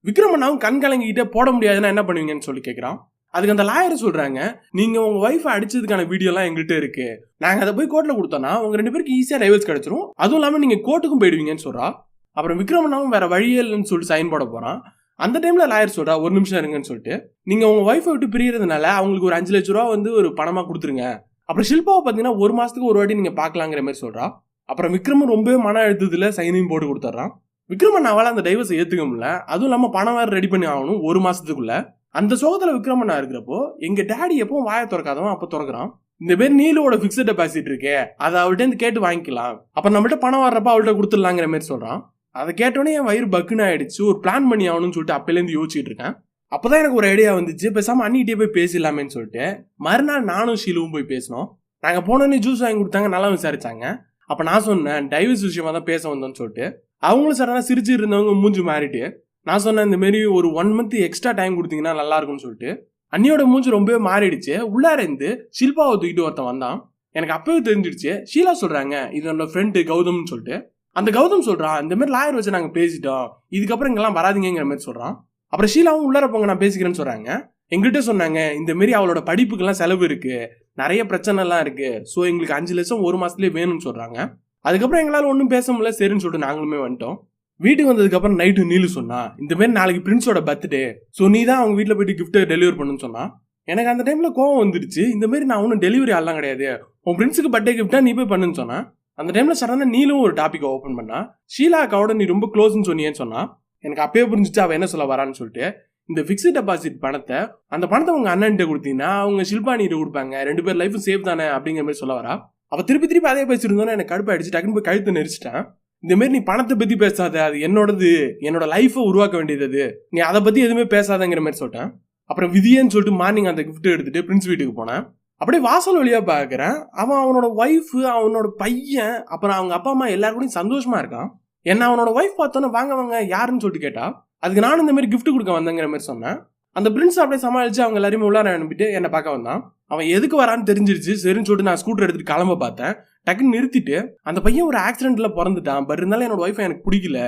விக்ரமண்ணாவும் கண் கலங்கிக்கிட்டே போட முடியாதுன்னா என்ன பண்ணுவீங்கன்னு சொல்லி கேட்குறான் அதுக்கு அந்த லாயர் சொல்றாங்க நீங்க உங்க ஒய்ஃபை அடிச்சதுக்கான வீடியோ எல்லாம் எங்கள்கிட்ட இருக்கு. நாங்க அதை போய் கோர்ட்ல கொடுத்தோம்னா உங்க ரெண்டு பேருக்கு ஈஸியா டைவர்ஸ் கிடைச்சிரும். அதுவும் இல்லாம நீங்க கோர்ட்டுக்கும் போயிடுவீங்கன்னு சொல்றா. அப்புறம் விக்ரமனாவும் வேற வழியே இல்லைன்னு சொல்லிட்டு சைன் போட போறான். அந்த டைம்ல லாயர் சொல்றா ஒரு நிமிஷம் இருங்கன்னு சொல்லிட்டு நீங்க உங்க ஒய்ஃபை விட்டு பிரியறதுனால அவங்களுக்கு ஒரு அஞ்சு லட்ச ரூபா வந்து ஒரு பணமா கொடுத்துருங்க. அப்புறம் ஷில்பாவை பாத்தீங்கன்னா ஒரு மாசத்துக்கு ஒரு வாட்டி நீங்க பாக்கலாங்கிற மாதிரி சொல்றா. அப்புறம் விக்ரமன் ரொம்பவே மன அழுத்தத்துல சைனையும் போட்டு கொடுத்துட்றான். விக்ரமன் அவளால் அந்த டைவர்ஸை ஏத்துக்க முடியல. அதுவும் இல்லாம பணம் வேற ரெடி பண்ணி ஆகணும் ஒரு மாசத்துக்குள்ள. அந்த சோகத்தில் விக்ரமண்ணா இருக்கிறப்போ எங்க டேடி எப்போ வாயை திறக்காதவன் அப்போ திறக்கிறான். இந்த பேர் நீலோட பிக்சட் டெபாசிட் இருக்கே அதை அவள்கிட்ட இருந்து கேட்டு வாங்கிக்கலாம். அப்ப நம்மள்ட்ட பணம் வர்றப்ப அவள்கிட்ட கொடுத்துடலாங்கிற மாதிரி சொல்றான். அதை கேட்டோடனே என் வயிறு பக்குன்னு ஆயிடுச்சு ஒரு பிளான் பண்ணி ஆகணும்னு சொல்லிட்டு அப்போலேருந்து யோசிச்சுட்டு இருக்கேன். அப்பதான் எனக்கு ஒரு ஐடியா வந்துச்சு பேசாம அண்ணிகிட்டே போய் பேசிடலாமேன்னு சொல்லிட்டு மறுநாள் நானும் ஷீலுவும் போய் பேசினோம். நாங்க போனோடனே ஜூஸ் வாங்கி கொடுத்தாங்க நல்லா விசாரிச்சாங்க. அப்ப நான் சொன்னேன் டைவர்ஸ் விஷயமா தான் பேச வந்தோம்னு சொல்லிட்டு அவங்களும் சரியான சிரிச்சு இருந்தவங்க மூஞ்சி மாறிட்டு நான் சொன்னேன் இந்த மாரி ஒரு ஒன் மந்த் எக்ஸ்ட்ரா டைம் கொடுத்தீங்கன்னா நல்லா இருக்கும்னு சொல்லிட்டு அண்ணியோட மூஞ்சி ரொம்பவே மாறிடுச்சு. உள்ளார இருந்து ஷில்பாவை தூக்கிட்டு ஒருத்தன் வந்தான். எனக்கு அப்பவே தெரிஞ்சிடுச்சு. ஷீலா சொல்றாங்க இது என்னோட ஃப்ரெண்டு கௌதம்னு சொல்லிட்டு. அந்த கௌதம் சொல்றான் இந்த மாதிரி லாயர் வச்சு நாங்க பேசிட்டோம். இதுக்கப்புறம் இங்கெல்லாம் வராதிங்கிற மாதிரி சொல்றான். அப்புறம் ஷீலாவும் உள்ளார போங்க நான் பேசிக்கிறேன்னு சொல்றாங்க. எங்கிட்ட சொன்னாங்க இந்த மாரி அவளோட படிப்புக்கெல்லாம் செலவு இருக்கு. நிறைய பிரச்சனை எல்லாம் இருக்கு. ஸோ எங்களுக்கு அஞ்சு லட்சம் ஒரு மாசத்துலயே வேணும்னு சொல்றாங்க. அதுக்கப்புறம் எங்களால் ஒன்றும் பேச முடியல. சரின்னு சொல்லிட்டு நாங்களுமே வந்துட்டோம். வீட்டுக்கு வந்ததுக்கப்புறம் நைட்டு நீலு சொன்னா இந்த மாதிரி நாளைக்கு பிரின்ஸோட பர்த்டே ஸோ நீ தான் அவங்க வீட்டில் போயிட்டு கிஃப்ட்டை டெலிவரி பண்ணுன்னு சொன்னா எனக்கு அந்த டைம்ல கோவம் வந்துடுச்சு. இந்த மாதிரி நான் ஒன்றும் டெலிவரி ஆள்லாம் கிடையாது. உன் பிரின்ஸுக்கு பர்த்டே கிஃப்ட்டா நீ போய் பண்ணுன்னு சொன்னா அந்த டைம்ல சடனாக நீலும் ஒரு டாபிக் ஓப்பன் பண்ணா ஷீலா அக்காவோட நீ ரொம்ப க்ளோஸ்ன்னு சொன்னியேன்னு சொன்னா எனக்கு அப்பயே புரிஞ்சுச்சு அவள் என்ன சொல்ல வரான்னு சொல்லிட்டு இந்த ஃபிக்ஸ்ட் டெபாசிட் பணத்தை அந்த பணத்தை உங்க அண்ணன்ட்ட கொடுத்தீங்கன்னா அவங்க ஷில்பானிட்ட கொடுப்பாங்க. ரெண்டு பேர் லைஃபும் சேஃப் தானே அப்படிங்கிற மாதிரி சொல்ல வரா. அவ திருப்பி திருப்பி அதே பேசிருந்தோன்னு எனக்கு கடுப்பு அடிச்சு டக்குன்னு போய் கழுத்து நெரிச்சிட்டேன். இந்த மாதிரி நீ பணத்தை பத்தி பேசாத அது என்னோடது என்னோட லைஃபை உருவாக்க வேண்டியது அது. நீ அதை பத்தி எதுவுமே பேசாதங்கிற மாதிரி சொல்லிட்டேன். அப்புறம் விதியன்னு சொல்லிட்டு மார்னிங் அந்த கிஃப்ட் எடுத்துட்டு பிரின்ஸ் வீட்டுக்கு போனேன். அப்படியே வாசல் வழியா பாக்குறேன். அவன் அவனோட ஒய்ஃப் அவனோட பையன் அப்புறம் அவங்க அப்பா அம்மா எல்லாரும் கூடயும் சந்தோஷமா இருக்கான். என்ன அவனோட ஒய்ஃப் பார்த்தோன்னே வாங்க வாங்க யாருன்னு சொல்லிட்டு கேட்டா அதுக்கு நானும் இந்த மாதிரி கிஃப்ட் கொடுக்க வந்தேங்கிற மாதிரி சொன்னேன். அந்த பிரின்ஸ் அப்படியே சமாளிச்சு அவங்க எல்லாருமே உள்ளார அனுப்பிட்டு என்னை பார்க்க வந்தான். அவன் எதுக்கு வரான்னு தெரிஞ்சிருச்சு. சரின்னு சொல்லிட்டு நான் ஸ்கூட்டர் எடுத்துட்டு கிளம்ப பார்த்தேன். டக்குன்னு நிறுத்திட்டு அந்த பையன் ஒரு ஆக்சிடென்ட்ல பிறந்துட்டான். பட் இருந்தாலும் என்னோட ஒய்ஃபை எனக்கு பிடிக்கல.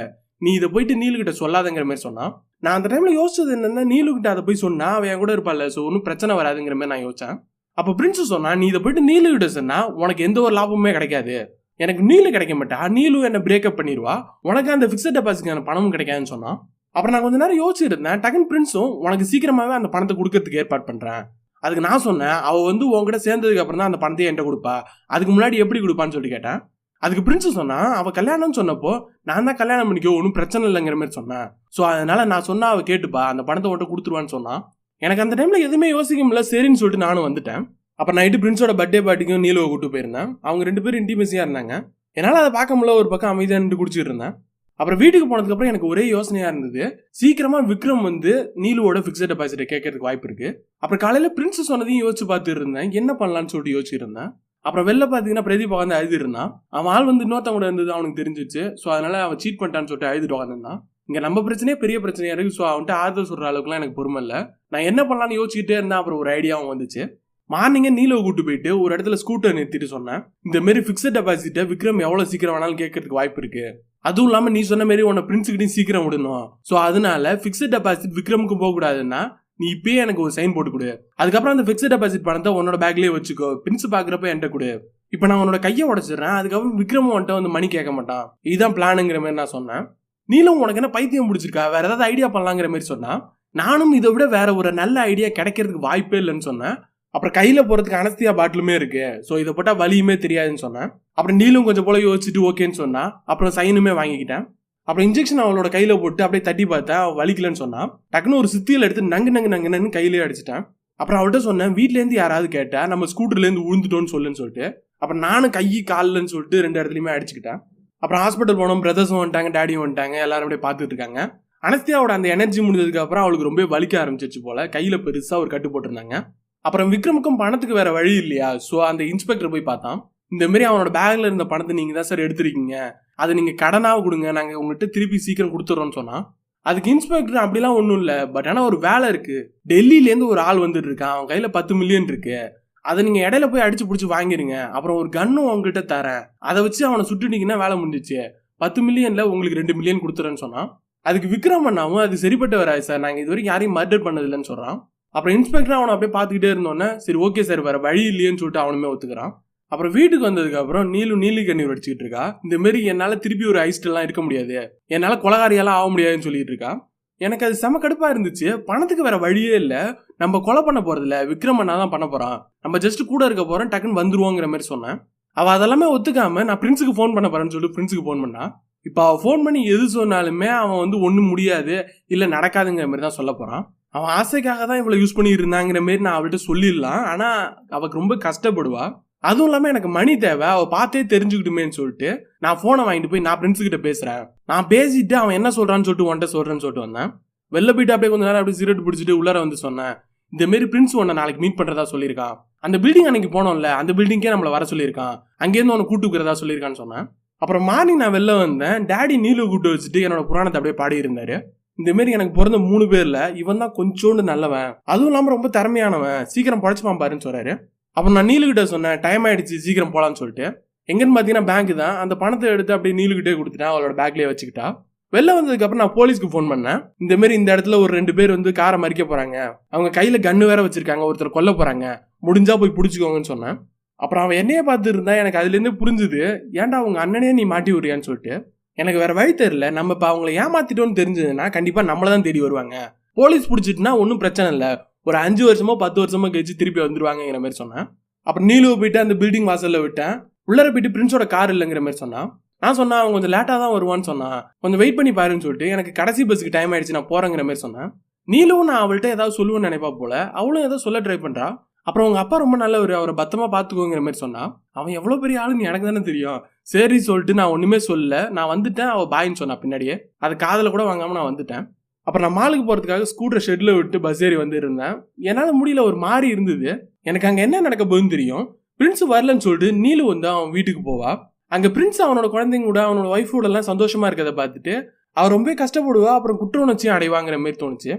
நீ இதை போயிட்டு நீலுகிட்ட சொல்லாதங்கிற மாதிரி சொன்னான் நான் அந்த டைம்ல யோசிச்சது என்னன்னா நீலுகிட்ட அதை போய் சொன்னா அவன் என் கூட இருப்பாள் ஸோ ஒன்றும் பிரச்சனை வராதுங்கிற மாதிரி நான் யோசிச்சேன். அப்போ பிரின்ஸ் சொன்னா நீ இதை போயிட்டு நீலுகிட்ட சொன்னா உனக்கு எந்த ஒரு லாபமுமே கிடைக்காது. எனக்கு நீலு கிடைக்க மாட்டா. நீலு என்ன பிரேக்கப் பண்ணிடுவா. உனக்கு அந்த ஃபிக்ஸட் டெபாசிட்கான பணமும் கிடைக்காதுன்னு சொன்னான். அப்புறம் நான் கொஞ்ச நேரம் யோசிச்சுட்டு இருந்தேன். டக்குன்னு பிரின்ஸும் உனக்கு சீக்கிரமாவே அந்த பணத்தை கொடுக்கறதுக்கு ஏற்பாடு பண்றேன். அதுக்கு நான் சொன்னேன் அவள் வந்து உங்ககிட்ட சேர்ந்ததுக்கு அப்புறம் தான் அந்த பணத்தை என்கிட்ட கொடுப்பா. அதுக்கு முன்னாடி எப்படி கொடுப்பான்னு சொல்லி கேட்டேன். அதுக்கு பிரின்ஸ் சொன்னா அவ கல்யாணம்னு சொன்னப்போ நான் தான் கல்யாணம் பண்ணிக்கோ ஒன்றும் பிரச்சனை இல்லைங்கிற மாதிரி சொன்னேன். ஸோ அதனால நான் சொன்னா அவ கேட்டுப்பா அந்த பணத்தை உன்கிட்ட கொடுத்துருவான்னு சொன்னான் எனக்கு அந்த டைம்ல எதுவுமே யோசிக்க முடியல சரின்னு சொல்லிட்டு நானும் வந்துட்டேன். அப்புறம் நைட்டு பிரின்ஸோட பர்த்டே பார்ட்டிக்கும் நீலவை கூட்டு போயிருந்தேன். அவங்க ரெண்டு பேரும் இன்டிமேசியா இருந்தாங்க. என்னால் அதை பார்க்க முடியல ஒரு பக்கம் அமைதியாக நின்று குடிச்சிட்டு இருந்தேன். அப்புறம் வீட்டுக்கு போனதுக்கப்புறம் எனக்கு ஒரே யோசனையா இருந்தது. சீக்கிரமா விக்ரம் வந்து நீலுவோட ஃபிக்ஸட் டெபாசிட்டை கேட்கறதுக்கு வாய்ப்பு இருக்கு. அப்புறம் காலையில பிரின்ஸ் சொன்னதையும் யோசிச்சு பார்த்துட்டு இருந்தேன் என்ன பண்ணலாம்னு சொல்லிட்டு யோசிச்சிருந்தேன். அப்புறம் வெளில பார்த்தீங்கன்னா பிரதீப் உட்காந்து அழுது இருந்தான் அவன் ஆள் வந்து இன்னொருத்தவங்க இருந்தது அவனுக்கு தெரிஞ்சிச்சு. ஸோ அதனால அவன் சீட் பண்ணிட்டான்னு சொல்லிட்டு அழுதுட்டு உட்காந்துருந்தான் இங்க நம்ம பிரச்சனையே பெரிய பிரச்சனையா இருக்கு. ஸோ அவன்கிட்ட ஆறுதல் சொல்ற அளவுக்குலாம் எனக்கு பொறுமை இல்லை. நான் என்ன பண்ணலான்னு யோசிச்சுட்டே இருந்தேன். அப்புறம் ஒரு ஐடியாவும் வந்துச்சு. மார்னிங்கே நீலவை கூட்டு போயிட்டு ஒரு இடத்துல ஸ்கூட்டர் நிறுத்திட்டு சொன்னேன். இந்த மாதிரி ஃபிக்ஸட் டெபாசிட்டை விக்ரம் எவ்வளவு சீக்கிரம் வேணாலும் கேட்கறதுக்கு வாய்ப்பு இருக்கு. அதுவும் இல்லாமல் நீ சொன்ன மாதிரி உன்னை பிரின்ஸுக்கிட்டையும் சீக்கிரம் விடணும். ஸோ அதனால ஃபிக்ஸட் டெபாசிட் விக்ரமுக்கு போகக்கூடாதுன்னா நீ இப்பயே எனக்கு ஒரு சைன் போட்டு கொடு. அதுக்கப்புறம் அந்த ஃபிக்ஸட் டெபாசிட் பணத்தை உன்னோட பேக்லேயே வச்சுக்கோ. பிரின்ஸ் பார்க்குறப்ப என்கிட்ட கொடு. இப்போ நான் உன்னோட கையை உடச்சிடுறேன். அதுக்கப்புறம் விக்ரம் உன்கிட்ட வந்து மணி கேட்க மாட்டான். இதுதான் பிளானுங்கிற மாதிரி நான் சொன்னேன். நீலும் உனக்கு என்ன பைத்தியம் பிடிச்சிருக்கா? வேற ஏதாவது ஐடியா பண்ணலாங்கிற மாதிரி சொன்னா நானும் இதை விட வேற ஒரு நல்ல ஐடியா கிடைக்கிறதுக்கு வாய்ப்பே இல்லைன்னு சொன்னேன். அப்புறம் கையில் போகிறதுக்கு அனஸ்தியா பாட்டிலுமே இருக்கு. ஸோ இதை போட்டால் வலியுமே தெரியாதுன்னு சொன்னேன். அப்புறம் நீலும் கொஞ்சம் போல யோசிச்சுட்டு ஓகேன்னு சொன்னா அப்புறம் சைனுமே வாங்கிக்கிட்டேன். அப்புறம் இன்ஜெக்ஷன் அவளோட கையில் போட்டு அப்படியே தட்டி பார்த்தா வலிக்கலன்னு சொன்னான் டக்குன்னு ஒரு சுத்தியில் எடுத்து நங்கு நங்கு நங்குன்னு கையிலே அடிச்சிட்டேன். அப்புறம் அவள்கிட்ட சொன்னேன் வீட்டிலேருந்து யாராவது கேட்டா நம்ம ஸ்கூட்டர்லேருந்து உழுந்துட்டோம்னு சொல்லுன்னு சொல்லிட்டு. அப்புறம் நானும் கை கால்லன்னு சொல்லிட்டு ரெண்டு இடத்துலையுமே அடிச்சுக்கிட்டேன். அப்புறம் ஹாஸ்பிட்டல் போனோம் பிரதர்ஸும் வந்துட்டாங்க டேடியும் வந்துட்டாங்க எல்லாரும் அப்படியே பார்த்துட்டு இருக்காங்க. அனஸ்தியாவோட அந்த எனர்ஜி முடிஞ்சதுக்கு அப்புறம் அவளுக்கு ரொம்ப வலிக்க ஆரம்பிச்சிச்சு போல. கையில் பெருசாக ஒரு கட்டு போட்டிருந்தாங்க. அப்புறம் விக்ரமுக்கும் பணத்துக்கு வேற வழி இல்லையா? ஸோ அந்த இன்ஸ்பெக்டர் போய் பார்த்தான். இந்த மாதிரி அவனோட பேக்ல இருந்த பணத்தை நீங்க தான் சார் எடுத்திருக்கீங்க. அதை நீங்க கடனாக கொடுங்க. நாங்க உங்கள்கிட்ட திருப்பி சீக்கிரம் கொடுத்துறோம்னு சொன்னா அதுக்கு இன்ஸ்பெக்டர் அப்படிலாம் ஒன்றும் இல்லை. பட் ஆனால் ஒரு வேலை இருக்கு. டெல்லியிலேருந்து ஒரு ஆள் வந்துட்டு இருக்கான். அவன் கையில பத்து மில்லியன் இருக்கு. அதை நீங்க இடையில போய் அடிச்சு பிடிச்சி வாங்கிருங்க. அப்புறம் ஒரு கன்னும் உங்ககிட்ட தரேன். அதை வச்சு அவனை சுட்டுட்டீங்கன்னா வேலை முடிஞ்சிச்சு. பத்து மில்லியன்ல உங்களுக்கு ரெண்டு மில்லியன் கொடுத்துறேன்னு சொன்னான். அதுக்கு விக்ரம் அண்ணாவும் அது சரிப்பட்டு வராது சார் நாங்கள் இது வரைக்கும் யாரையும் மர்டர் பண்ணதில்லைன்னு சொல்கிறான் அப்புறம் இன்ஸ்பெக்டர் அவனை அப்படியே பார்த்துக்கிட்டே இருந்தோன்னே சரி ஓகே சார் வேறு வழி இல்லையேன்னு சொல்லிட்டு அவனுமே ஒத்துக்கிறான். அப்புறம் வீட்டுக்கு வந்ததுக்கப்புறம் நீலு நீலி கண்ணீர் அடிச்சுக்கிட்டு இருக்கா. இந்த மாரி என்னால் திருப்பி ஒரு ஐஸ்டெல்லாம் இருக்க முடியாது. என்னால் கொலகாரியெல்லாம் ஆக முடியாதுன்னு சொல்லிட்டு இருக்கா. எனக்கு அது செம கடுப்பாக இருந்துச்சு. பணத்துக்கு வேற வழியே இல்லை. நம்ம கொலை பண்ண போகிறதில்ல விக்ரமண்ணா தான் பண்ண போகிறான் நம்ம ஜஸ்ட் கூட இருக்க போகிறோம் டக்குன்னு வந்துருவோங்கிற மாதிரி சொன்னேன். அவள் அதெல்லாமே ஒத்துக்காம நான் பிரின்ஸுக்கு ஃபோன் பண்ண போகிறேன்னு சொல்லிட்டு பிரின்ஸுக்கு ஃபோன் பண்ணா. இப்போ அவள் ஃபோன் பண்ணி எது சொன்னாலுமே அவன் வந்து ஒன்றும் முடியாது. இல்லை நடக்காதுங்கிற மாதிரி தான் சொல்ல போகிறான் அவன் ஆசைக்காக தான் இவ்வளோ யூஸ் பண்ணிட்டு இருந்தாங்கிற நான் அவள்கிட்ட சொல்லிடலாம். ஆனால் அவளுக்கு ரொம்ப கஷ்டப்படுவா. அதுவும் இல்லாமல் எனக்கு மணி தேவை. அவள் பார்த்தே தெரிஞ்சுக்கிட்டுமேன்னு சொல்லிட்டு நான் ஃபோனை வாங்கிட்டு போய் நான் ஃப்ரெண்ட்ஸ் கிட்ட பேசுகிறேன் நான் பேசிட்டு அவன் என்ன சொல்கிறான்னு சொல்லிட்டு உன்ட்ட சொல்கிறேன்னு சொல்லிட்டு வந்தேன். வெளில போயிட்டு அப்படியே கொஞ்ச நேரம் அப்படியே சிகரெட் பிடிச்சிட்டு உள்ளார வந்து சொன்னேன். இந்த மாரி பிரின்ஸ் உன்னை நாளைக்கு மீட் பண்ணுறதா சொல்லியிருக்கான். அந்த பில்டிங் அன்னைக்கு போனோம்ல அந்த பில்டிங்கே நம்மளை வர சொல்லியிருக்கான். அங்கேருந்து உன்னை கூட்டுக்கிறதா சொல்லியிருக்கான்னு சொன்னேன். அப்புறம் மார்னிங் நான் வெளில வந்தேன். டேடி நீலு கூட்டு வச்சுட்டு என்னோட புராணத்தை அப்படியே பாடி இருந்தாரு இந்த மாரி எனக்கு பிறந்த மூணு பேர்ல இவன் தான் கொஞ்சோண்டு நல்லவன். அதுவும் இல்லாம ரொம்ப திறமையானவன். சீக்கிரம் பழச்சுப்பான் பாருன்னு சொல்றாரு. அப்புறம் நான் நீலுகிட்ட சொன்னேன் டைம் ஆயிடுச்சு சீக்கிரம் போலான்னு சொல்லிட்டு. எங்கன்னு பாத்தீங்கன்னா பேங்க் தான். அந்த பணத்தை எடுத்து அப்படியே நீலுகிட்டே கொடுத்துட்டேன் அவளோட பேக்லயே வச்சுக்கிட்டா. வெளில வந்ததுக்கு அப்புறம் நான் போலீஸ்க்கு ஃபோன் பண்ணேன். இந்த மாதிரி இந்த இடத்துல ஒரு ரெண்டு பேர் வந்து காரை மறிக்க போறாங்க. அவங்க கையில கன்னு வேற வச்சிருக்காங்க ஒருத்தர் கொல்ல போறாங்க. முடிஞ்சா போய் பிடிச்சிக்கோங்கன்னு சொன்னேன். அப்புறம் அவன் என்னையே பார்த்து இருந்தா எனக்கு அதுலேருந்து புரிஞ்சுது ஏன்டா அவங்க அண்ணனே நீ மாட்டி விடுறியான்னு சொல்லிட்டு. எனக்கு வேற வழி தெரியல. நம்ம இப்போ அவங்கள ஏமாத்திட்டோம்னு தெரிஞ்சதுன்னா கண்டிப்பாக நம்மளை தான் தேடி வருவாங்க. போலீஸ் பிடிச்சிட்டுனா ஒன்றும் பிரச்சனை இல்லை. ஒரு அஞ்சு வருஷமோ பத்து வருஷமோ கழிச்சு திருப்பி வந்துருவாங்கங்கிற மாதிரி சொன்னேன். அப்புறம் நீலுவை போயிட்டு அந்த பில்டிங் வாசல்ல விட்டேன். உள்ளர போயிட்டு பிரின்ஸோட கார் இல்லைங்கிற மாதிரி சொன்னான். நான் சொன்னேன் அவன் கொஞ்சம் லேட்டாக தான் வருவான்னு சொன்னான். கொஞ்சம் வெயிட் பண்ணி பாருன்னு சொல்லிட்டு எனக்கு கடைசி பஸ்ஸுக்கு டைம் ஆயிடுச்சு நான் போகிறேங்கிற மாதிரி சொன்னேன். நீலும் நான் அவள்கிட்ட ஏதாவது சொல்லுவேன்னு நினைப்பா போல. அவளும் ஏதோ சொல்ல ட்ரை பண்ணுறா அப்புறம் அவங்க அப்பா ரொம்ப நல்லவர் அவரை பத்திரமா பார்த்துக்கோங்கிற மாதிரி சொன்னான். அவன் எவ்வளோ பெரிய ஆளுன்னு எனக்கு தானே தெரியும். சரி சொல்லிட்டு நான் ஒன்றுமே சொல்லல. நான் வந்துட்டேன். அவள் பாயின்னு சொன்னா பின்னாடியே. அது காதில் கூட வாங்காமல் நான் வந்துட்டேன். அப்புறம் நான் மாலுக்கு போகிறதுக்காக ஸ்கூட்டரை ஷெட்டில் விட்டு பஸ் ஏறி வந்து இருந்தேன் முடியல ஒரு மாதிரி இருந்தது. எனக்கு அங்கே என்ன நடக்க போகுதுன்னு தெரியும். பிரின்ஸ் வரலன்னு சொல்லிட்டு நீலு வந்து அவன் வீட்டுக்கு போவா. அங்கே பிரின்ஸ் அவனோட குழந்தைங்க கூட அவனோட ஒய்ஃபோட எல்லாம் சந்தோஷமா பார்த்துட்டு அவர் ரொம்ப கஷ்டப்படுவா. அப்புறம் குற்ற உணர்ச்சியும் அடைவாங்கிற மாதிரி தோணுச்சு.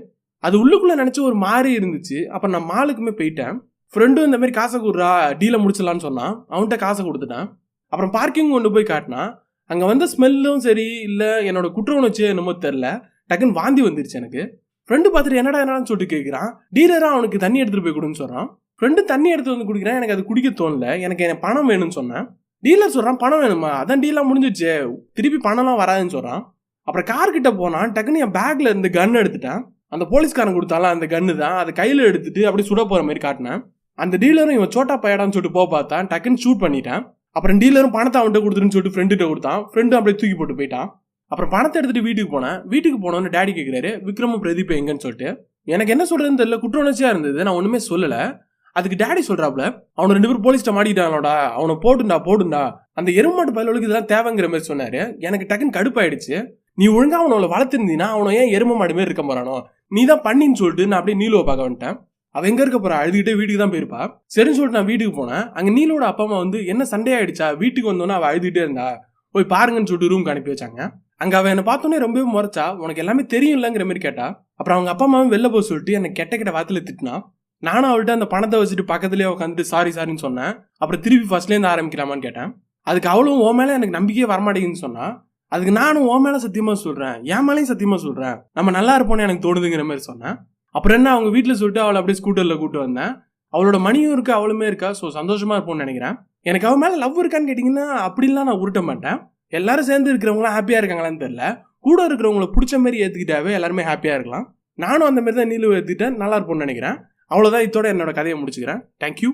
அது உள்ளுக்குள்ளே நினச்சி ஒரு மாதிரி இருந்துச்சு. அப்புறம் நான் மாலுக்குமே போயிட்டேன். ஃப்ரெண்டும் இந்த மாதிரி காசை கொடுறா டீலை முடிச்சிடலான்னு சொன்னான் அவன்கிட்ட காசை கொடுத்துட்டான். அப்புறம் பார்க்கிங் கொண்டு போய் காட்டினான் அங்கே வந்த ஸ்மெல்லும் சரி இல்லை என்னோட குற்ற உணர்ச்சி என்னமோ தெரில டக்குன்னு வாந்தி வந்துருச்சு எனக்கு. ஃப்ரெண்டு பார்த்துட்டு என்னடா என்னடான்னு சொல்லிட்டு கேட்குறான் டீலராக அவனுக்கு தண்ணி எடுத்துகிட்டு போய் கொடுன்னு சொல்கிறான் ஃப்ரெண்டு தண்ணி எடுத்து வந்து குடிக்கிறான். எனக்கு அது குடிக்க தோணல. எனக்கு எனக்கு பணம் வேணும்னு சொன்னேன். டீலர் சொல்கிறான் பணம் வேணுமா? அதான் டீலாம் முடிஞ்சிச்சு திருப்பி பணம்லாம் வராதுன்னு சொல்கிறான் அப்புறம் கார் கிட்ட போனான். டக்குன்னு என் பேக்கில் இருந்து கன் எடுத்துட்டேன். அந்த போலீஸ்காரன் கொடுத்தாலும் அந்த கன்னு தான். அதை கையில் எடுத்துட்டு அப்படியே சுட போகிற மாதிரி காட்டினேன். அந்த டீலரும் இவன் சோட்டா பையடான்னு சொல்லிட்டு போக பார்த்தான். டக்குன்னு ஷூட் பண்ணிட்டான். அப்புறம் டீலரும் பணத்தை அவன்கிட்ட கொடுத்துருன்னு சொல்லிட்டு ஃப்ரெண்டுகிட்ட கொடுத்தான். ஃப்ரெண்டு அப்படியே தூக்கி போட்டு போயிட்டான். அப்புறம் பணத்தை எடுத்துட்டு வீட்டுக்கு போனேன். வீட்டுக்கு போனோன்னு டேடி கேட்குறாரு விக்ரமும் பிரதீப் எங்கன்னு சொல்லிட்டு. எனக்கு என்ன சொல்றதுன்னு தெரியல. குற்ற உணர்ச்சியா இருந்தது. நான் ஒண்ணுமே சொல்லல. அதுக்கு டேடி சொல்றாப்ல அவனை ரெண்டு பேரும் போலீஸ்ட்ட மாட்டிட்டானோடா அவனை போட்டுண்டா போடுண்டா அந்த எருமாட்டு பயலுக்கு இதெல்லாம் தேவைங்கிற மாதிரி சொன்னாரு. எனக்கு டக்குன்னு கடுப்பாயிடுச்சு. நீ ஒழுங்கா அவனோட வளர்த்துருந்தீங்கன்னா அவனை ஏன் எரும மாடு மாதிரி இருக்க போறானோ? நீ தான் பண்ணின்னு சொல்லிட்டு நான் அப்படியே நீலுவை பார்க்க வந்துட்டேன். அவள் எங்கே இருக்க போறா? அழுதுகிட்டே வீட்டுக்கு தான் போயிருப்பா. சரின்னு சொல்லிட்டு நான் வீட்டுக்கு போனேன். அங்கே நீலோட அப்பா அம்மா வந்து என்ன சண்டே ஆயிடுச்சா? வீட்டுக்கு வந்தோன்னே அவள் அழுதுகிட்டே இருந்தா? போய் பாருங்கன்னு சொல்லிட்டு ரூம்க்கு அனுப்பி வச்சாங்க. அங்கே அவன் என்ன பார்த்தோன்னே ரொம்பவே முறைச்சா. உனக்கு எல்லாமே தெரியும் இல்லைங்கிற மாதிரி கேட்டா. அப்புறம் அவங்க அப்பா அம்மாவும் வெளில போக சொல்லிட்டு என்னை கெட்ட கெட்ட வார்த்தையில திட்டினா. நானும் அவள்கிட்ட அந்த பணத்தை வச்சுட்டு பக்கத்துலேயே உட்காந்துட்டு சாரி சாரின்னு சொன்னேன். அப்புறம் திருப்பி ஃபர்ஸ்ட்லேருந்து ஆரம்பிக்கலாமான்னு கேட்டேன். அதுக்கு அவளும் ஓ மேலே எனக்கு நம்பிக்கையே வரமாட்டேங்குதுன்னு சொன்னா. அதுக்கு நானும் ஓ மேலே சத்தியமாக சொல்கிறேன் என் மேலேயும் சத்தியமாக சொல்கிறேன் நம்ம நல்லா இருப்போம்னு எனக்கு தோணுதுங்கிற மாதிரி சொன்னேன். அப்புறம் என்ன அவங்க வீட்டில் சொல்லிட்டு அவளை அப்படியே ஸ்கூட்டரில் கூட்டு வந்தேன். அவளோட மணியும் இருக்கு அவளுமே இருக்கா ஸோ சந்தோஷமா இருப்போம்னு நினைக்கிறேன். எனக்கு அவன் மேலே லவ் இருக்கான்னு கேட்டிங்கன்னா அப்படிலாம் நான் உருட்ட மாட்டேன். எல்லாரும் சேர்ந்து இருக்கிறவங்களாம் ஹாப்பியாக இருக்காங்களான்னு தெரில கூட இருக்கிறவங்களை பிடிச்ச மாதிரி ஏற்றுக்கிட்டாவே எல்லாருமே ஹாப்பியாக இருக்கலாம். நானும் அந்த மாதிரி தான் நீலு ஏற்றுக்கிட்டேன் நல்லா இருப்போம்னு நினைக்கிறேன். அவ்வளோதான் இதோட என்னோட கதையை முடிச்சுக்கிறேன். தேங்க்யூ